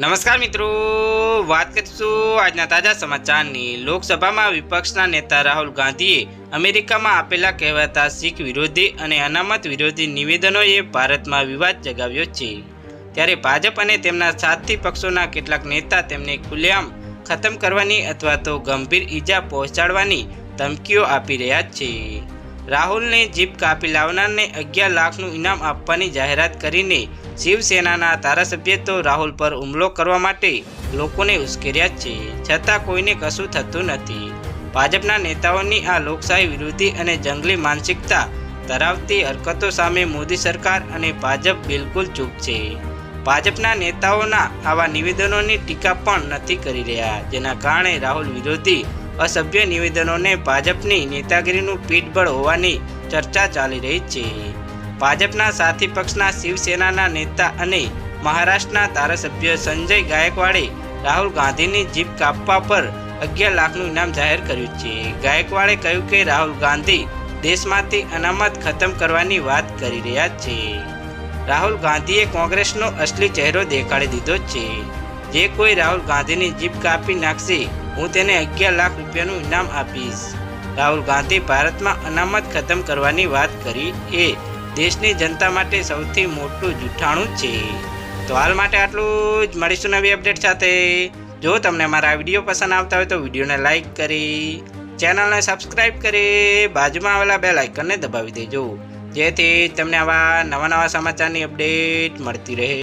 નમસ્કાર મિત્રો, વાત કરીશું આજના તાજા સમાચારની. લોકસભામાં વિપક્ષના નેતા રાહુલ ગાંધીએ અમેરિકામાં આપેલા કહેવાતા શીખ વિરોધી અને અનામત વિરોધી નિવેદનોએ ભારતમાં વિવાદ જગાવ્યો છે. ત્યારે ભાજપ અને તેમના સાથી પક્ષોના કેટલાક નેતા તેમને ખુલ્લેઆમ ખતમ કરવાની અથવા તો ગંભીર ઈજા પહોંચાડવાની ધમકીઓ આપી રહ્યા છે. રાહુલને જીપ કાપી લાવનારને અગિયાર લાખનું ઇનામ આપવાની જાહેરાત કરીને શિવસેનાના ધારાસભ્ય તો રાહુલ પર હુમલો કરવા માટે લોકોને ઉશ્કેર્યા છે. છતાં કોઈને કશું થતું નથી. ભાજપના નેતાઓની આ લોકશાહી વિરોધી અને જંગલી માનસિકતા ધરાવતી હરકતો સામે મોદી સરકાર અને ભાજપ બિલકુલ ચૂપ છે. ભાજપના નેતાઓના આવા નિવેદનોની ટીકા પણ નથી કરી રહ્યા, જેના કારણે રાહુલ વિરોધી અસભ્ય નિવેદનોને ભાજપની નેતાગીરીનું પીઠબળ હોવાની ચર્ચા ચાલી રહી છે. ભાજપના સાથી પક્ષના શિવસેનાના નેતા અને મહારાષ્ટ્રના ધારાસભ્ય સંજય ગાયકવાડે રાહુલ ગાંધીની જીભ કાપવા પર અગિયાર લાખનું ઇનામ જાહેર કર્યું છે. ગાયકવાડે કહ્યું કે રાહુલ ગાંધી દેશમાંથી અનામત ખતમ કરવાની વાત કરી રહ્યા છે. રાહુલ ગાંધીએ કોંગ્રેસનો અસલી ચહેરો દેખાડી દીધો છે. જે કોઈ રાહુલ ગાંધીની જીભ કાપી નાખશે હું તેને અગિયાર લાખ રૂપિયાનું ઇનામ આપીશ. રાહુલ ગાંધી ભારતમાં અનામત ખતમ કરવાની વાત કરી એ દેશની જનતા માટે સૌથી મોટું જૂઠાણું છે. તો હાલ માટે આટલું જ. મળીશું નવી અપડેટ સાથે. જો તમને મારા વીડિયો પસંદ આવતા હોય તો વિડીયોને લાઇક કરી, ચેનલને સબસ્ક્રાઇબ કરી, બાજુમાં આવેલા બે લાઇકનને દબાવી દેજો. જેથી તમને આવા નવા નવા સમાચારની અપડેટ મળતી રહે.